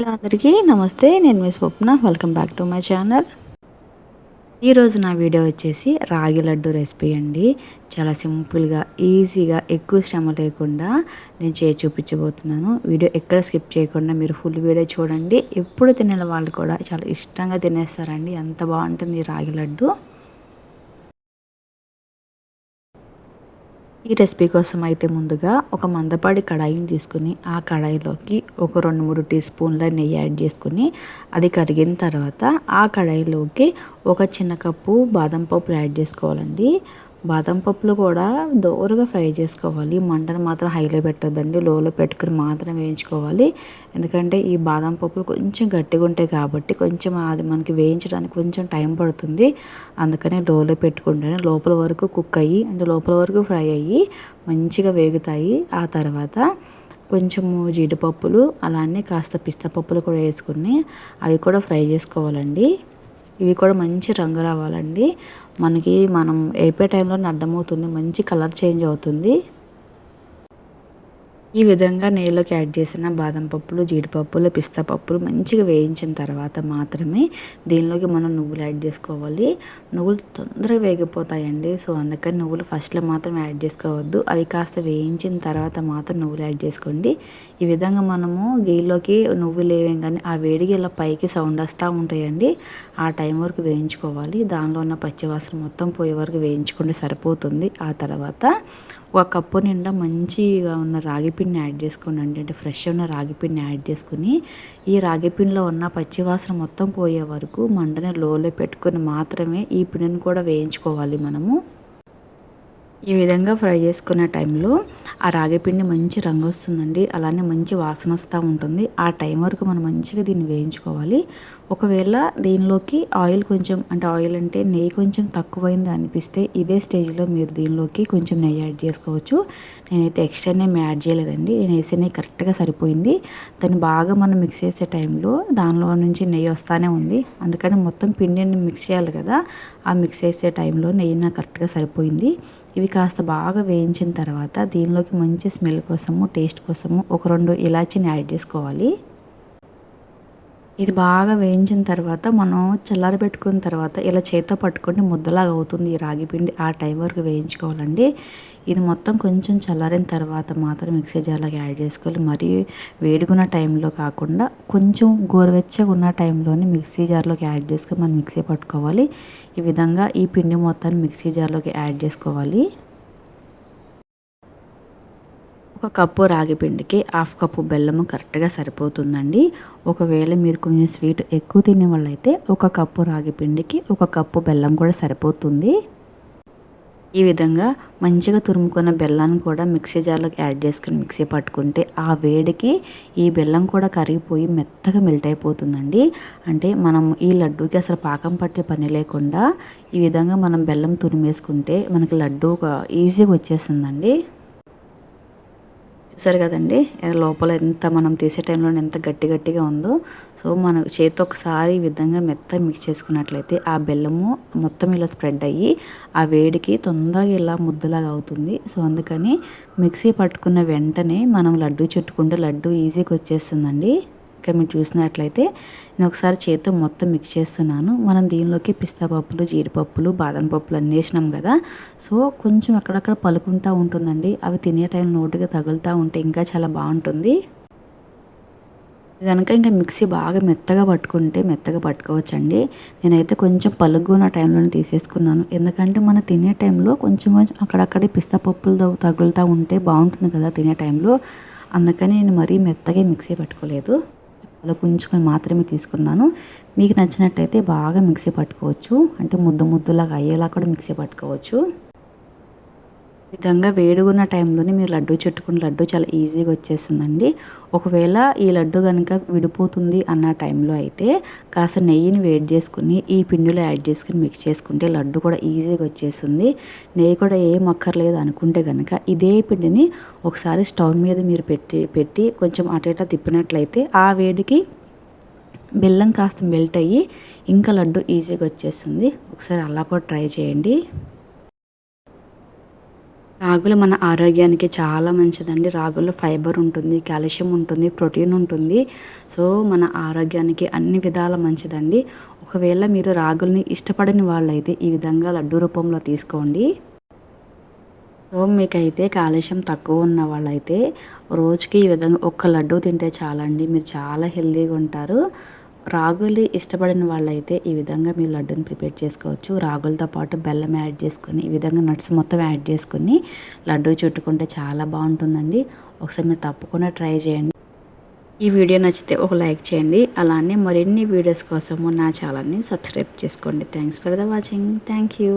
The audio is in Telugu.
హలో అందరికీ నమస్తే నేను మీ Swapna. Welcome back to my channel ఈరోజు నా వీడియో వచ్చేసి రాగి లడ్డు రెసిపీ అండి. చాలా సింపుల్గా ఈజీగా ఎక్కువ శ్రమ లేకుండా నేను చేసి చూపించబోతున్నాను. వీడియో ఎక్కడ స్కిప్ చేయకుండా మీరు ఫుల్ వీడియో చూడండి. ఎప్పుడు తినే వాళ్ళు కూడా చాలా ఇష్టంగా తినేస్తారండి. ఎంత బాగుంటుంది ఈ రాగి లడ్డు. ఈ రెసిపీ కోసం అయితే ముందుగా ఒక మందపాడి కడాయిని తీసుకుని ఆ కడాయిలోకి ఒక రెండు మూడు టీ స్పూన్ల నెయ్యి యాడ్ చేసుకుని అది కరిగిన తర్వాత ఆ కడాయిలోకి ఒక చిన్న కప్పు బాదం పప్పులు యాడ్ చేసుకోవాలండి. బాదం పప్పులు కూడా దోరగా ఫ్రై చేసుకోవాలి. మంటను మాత్రం హైలో పెట్టొద్దండి. లోలో పెట్టుకుని మాత్రం వేయించుకోవాలి. ఎందుకంటే ఈ బాదం పప్పులు కొంచెం గట్టిగా ఉంటాయి కాబట్టి కొంచెం అది మనకి వేయించడానికి కొంచెం టైం పడుతుంది. అందుకని లోలో పెట్టుకుంటేనే. లోపల వరకు కుక్ అయ్యి అంటే లోపల వరకు ఫ్రై అయ్యి మంచిగా వేగుతాయి. ఆ తర్వాత కొంచెము జీడిపప్పులు అలానే కాస్త పిస్తా పప్పులు కూడా వేసుకుని అవి కూడా ఫ్రై చేసుకోవాలండి. ఇవి కూడా మంచి రంగు రావాలండి. మనకి మనం వేపే టైంలో అర్థమవుతుంది మంచి కలర్ చేంజ్ అవుతుంది. ఈ విధంగా నెయ్యిలోకి యాడ్ చేసిన బాదం పప్పులు జీడిపప్పులు పిస్తా పప్పులు మంచిగా వేయించిన తర్వాత మాత్రమే దీనిలోకి మనం నువ్వులు యాడ్ చేసుకోవాలి. నువ్వులు తొందరగా వేగిపోతాయండి. సో అందుకని నువ్వులు ఫస్ట్లో మాత్రం యాడ్ చేసుకోవద్దు. అవి కాస్త వేయించిన తర్వాత మాత్రం నువ్వులు యాడ్ చేసుకోండి. ఈ విధంగా మనము గీలోకి నువ్వులు కానీ ఆ వేడికి ఇలా పైకి సౌండ్ వస్తూ ఉంటాయండి. ఆ టైం వరకు వేయించుకోవాలి. దానిలో ఉన్న పచ్చివాసన మొత్తం పోయే వరకు వేయించుకుంటే సరిపోతుంది. ఆ తర్వాత ఒక కప్పు నిండా మంచిగా ఉన్న రాగి పిండిని యాడ్ చేసుకోండి అంటే ఫ్రెష్ ఉన్న రాగి పిండిని యాడ్ చేసుకుని ఈ రాగి పిండిలో ఉన్న పచ్చివాసన మొత్తం పోయే వరకు మంటని లోలో పెట్టుకుని మాత్రమే ఈ పిండిని కూడా వేయించుకోవాలి మనము. ఈ విధంగా ఫ్రై చేసుకునే టైంలో ఆ రాగిపిండి మంచి రంగు వస్తుందండి. అలానే మంచి వాసన వస్తూ ఉంటుంది. ఆ టైం వరకు మనం మంచిగా దీన్ని వేయించుకోవాలి. ఒకవేళ దీనిలోకి ఆయిల్ కొంచెం అంటే ఆయిల్ అంటే నెయ్యి కొంచెం తక్కువైంది అనిపిస్తే ఇదే స్టేజ్లో మీరు దీనిలోకి కొంచెం నెయ్యి యాడ్ చేసుకోవచ్చు. నేనైతే ఎక్స్ట్రా నెయ్యి యాడ్ చేయలేదండి. నేను వేసే నెయ్యి కరెక్ట్గా సరిపోయింది. దాన్ని బాగా మనం మిక్స్ చేసే టైంలో దానిలో నుంచి నెయ్యి వస్తానే ఉంది. అందుకని మొత్తం పిండిని మిక్స్ చేయాలి కదా. ఆ మిక్స్ చేసే టైంలో నెయ్యి నాకు కరెక్ట్గా సరిపోయింది. ఇవి కాస్త బాగా వేయించిన తర్వాత దీనిలోకి మంచి స్మెల్ కోసము టేస్ట్ కోసము ఒక రెండు ఇలాచీని యాడ్ చేసుకోవాలి. ఇది బాగా వేయించిన తర్వాత మనం చల్లారి పెట్టుకున్న తర్వాత ఇలా చేత్తో పట్టుకుంటే ముద్దలాగా అవుతుంది ఈ రాగి పిండి. ఆ టైం వరకు వేయించుకోవాలండి. ఇది మొత్తం కొంచెం చల్లారిన తర్వాత మాత్రం మిక్సీ జార్లోకి యాడ్ చేసుకోవాలి. మరీ వేడిగున్న టైంలో కాకుండా కొంచెం గోరువెచ్చగా ఉన్న టైంలోనే మిక్సీ జార్లోకి యాడ్ చేసుకొని మనం మిక్సీ పట్టుకోవాలి. ఈ విధంగా ఈ పిండి మొత్తాన్ని మిక్సీ జార్లోకి యాడ్ చేసుకోవాలి. ఒక కప్పు రాగి పిండికి హాఫ్ కప్పు బెల్లము కరెక్ట్గా సరిపోతుందండి. ఒకవేళ మీరు కొంచెం స్వీట్ ఎక్కువ తినే వాళ్ళైతే ఒక కప్పు రాగి పిండికి ఒక కప్పు బెల్లం కూడా సరిపోతుంది. ఈ విధంగా మంచిగా తురుముకున్న బెల్లాన్ని కూడా మిక్సీ జార్లోకి యాడ్ చేసుకుని మిక్సీ పట్టుకుంటే ఆ వేడికి ఈ బెల్లం కూడా కరిగిపోయి మెత్తగా మెల్ట్ అయిపోతుందండి. అంటే మనం ఈ లడ్డూకి అసలు పాకం పట్టే పని లేకుండా ఈ విధంగా మనం బెల్లం తురిమేసుకుంటే మనకి లడ్డు ఈజీగా వచ్చేస్తుందండి. చూసారు కదండి. లోపల ఎంత మనం తీసే టైంలో ఎంత గట్టి గట్టిగా ఉందో. సో మన చేతి ఒకసారి ఈ విధంగా మెత్త మిక్స్ చేసుకున్నట్లయితే ఆ బెల్లము మొత్తం ఇలా స్ప్రెడ్ అయ్యి ఆ వేడికి తొందరగా ఇలా ముద్దలాగా అవుతుంది. సో అందుకని మిక్సీ పట్టుకున్న వెంటనే మనం లడ్డు చుట్టుకుంటే లడ్డు ఈజీగా వచ్చేస్తుందండి. ఇక్కడ మీరు చూసినట్లయితే నేను ఒకసారి చేతితో మొత్తం మిక్స్ చేస్తున్నాను. మనం దీనిలోకి పిస్తా పప్పులు జీడిపప్పులు బాదం పప్పులు అన్నీ వేసినాం కదా. సో కొంచెం అక్కడక్కడ పలుకుంటూ ఉంటుందండి. అవి తినే టైం నోటుగా తగులుతూ ఉంటే ఇంకా చాలా బాగుంటుంది. కనుక ఇంకా మిక్సీ బాగా మెత్తగా పట్టుకుంటే మెత్తగా పట్టుకోవచ్చండి. నేనైతే కొంచెం పలుగున్న టైంలోనే తీసేసుకున్నాను. ఎందుకంటే మనం తినే టైంలో కొంచెం కొంచెం అక్కడక్కడే పిస్తా పప్పులు తగులుతూ ఉంటే బాగుంటుంది కదా తినే టైంలో. అందుకని నేను మరీ మెత్తగా మిక్సీ పట్టుకోలేదు. అలా పుంజుకొని మాత్రమే తీసుకున్నాను. మీకు నచ్చినట్టయితే బాగా మిక్సీ పట్టుకోవచ్చు. అంటే ముద్ద ముద్దలాగా అయ్యేలా కూడా మిక్సీ పట్టుకోవచ్చు. విధంగా వేడుగున్న టైంలోనే మీరు లడ్డు చుట్టుకున్న లడ్డు చాలా ఈజీగా వచ్చేస్తుందండి. ఒకవేళ ఈ లడ్డు కనుక విడిపోతుంది అన్న టైంలో అయితే కాస్త నెయ్యిని వేడి చేసుకుని ఈ పిండిలో యాడ్ చేసుకుని మిక్స్ చేసుకుంటే లడ్డు కూడా ఈజీగా వచ్చేస్తుంది. నెయ్యి కూడా ఏం అక్కర్లేదు అనుకుంటే కనుక ఇదే పిండిని ఒకసారి స్టవ్ మీద మీరు పెట్టి పెట్టి కొంచెం అటేటా తిప్పినట్లయితే ఆ వేడికి బెల్లం కాస్త మెల్ట్ అయ్యి ఇంకా లడ్డు ఈజీగా వచ్చేస్తుంది. ఒకసారి అలా కూడా ట్రై చేయండి. రాగులు మన ఆరోగ్యానికి చాలా మంచిదండి. రాగుల్లో ఫైబర్ ఉంటుంది కాల్షియం ఉంటుంది ప్రోటీన్ ఉంటుంది. సో మన ఆరోగ్యానికి అన్ని విధాల మంచిదండి. ఒకవేళ మీరు రాగుల్ని ఇష్టపడని వాళ్ళైతే ఈ విధంగా లడ్డు రూపంలో తీసుకోండి. సో మీకైతే కాలుష్యం తక్కువ ఉన్న వాళ్ళైతే రోజుకి ఈ విధంగా ఒక్క లడ్డు తింటే చాలండి. మీరు చాలా హెల్తీగా ఉంటారు. రాగులు ఇష్టపడిన వాళ్ళైతే ఈ విధంగా మీరు లడ్డూని ప్రిపేర్ చేసుకోవచ్చు. రాగులతో పాటు బెల్లం యాడ్ చేసుకుని ఈ విధంగా నట్స్ మొత్తం యాడ్ చేసుకుని లడ్డూ చుట్టుకుంటే చాలా బాగుంటుందండి. ఒకసారి మీరు తప్పకుండా ట్రై చేయండి. ఈ వీడియో నచ్చితే ఒక లైక్ చేయండి. అలానే మరిన్ని వీడియోస్ కోసము నా ఛానల్ని సబ్స్క్రైబ్ చేసుకోండి. Thanks for the watching. Thank you.